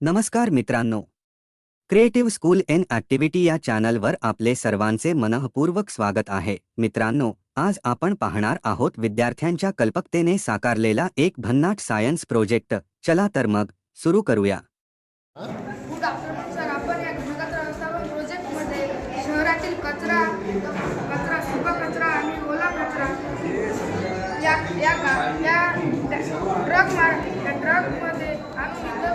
नमस्कार मित्रांनो creative school N activity या चॅनलवर आपले सर्वांचे मनःपूर्वक स्वागत आहे मित्रांनो आज आपण पाहणार आहोत विद्यार्थ्यांच्या कल्पकतेने साकारलेला एक भन्नाट सायन्स प्रोजेक्ट चला तर मग सुरू करूया गुड आफ्टरनून सर आपण या घनकचरा व्यवस्थापन प्रोजेक्टमध्ये शहरातील कचरा कचरा सुका कचरा आणि ओला कचरा या या या ट्रक मार ट्रकमध्ये आम्ही इथं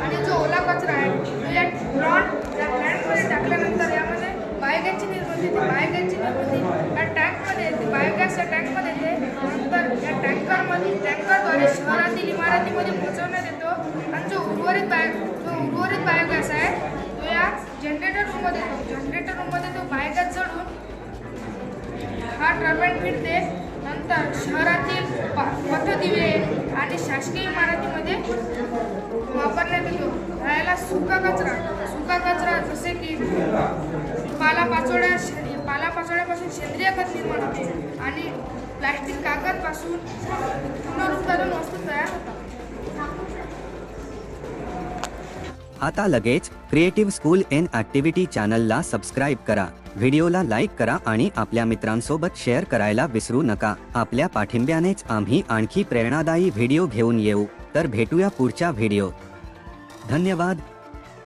आणि जो ओला कचरा आहे तो या प्लॉट या प्लॅन्टमध्ये टाकल्यानंतर यामध्ये बायोगॅसची निर्मिती होते बायोगॅसची निर्मिती या टँकमध्ये येते टँकमध्ये येते नंतर या टँकरमध्ये टँकरद्वारे शहरातील इमारतीमध्ये पोहोचवण्यात येतो. आणि जो उर्वरित बायो जो उर्वरित बायोगॅस आहे तो या जनरेटर रूममध्ये येतो. जनरेटर रूममध्ये तो बायोगॅस जळून हा टर्बाईन फिरते नंतर शहरातील प- पथदिवे आणि शासकीय इमारतीमध्ये वापरण्यात येतो. राहायला सुका कचरा सुका कचरा जसे की पालापाचोळ्या शे- सेंद्रिय खत निर्माण होते आणि प्लास्टिक कागदपासून पुनरुत्पादन वस्तू तयार होतात. आता लगेच क्रिएटिव्ह स्कूल इन ॲक्टिव्हिटी चॅनलला सबस्क्राईब करा. व्हिडिओला लाईक करा आणि आपल्या मित्रांसोबत शेअर करायला विसरू नका. आपल्या पाठिंब्यानेच आम्ही आणखी प्रेरणादायी व्हिडिओ घेऊन येऊ. तर भेटूया पुढच्या व्हिडिओ धन्यवाद.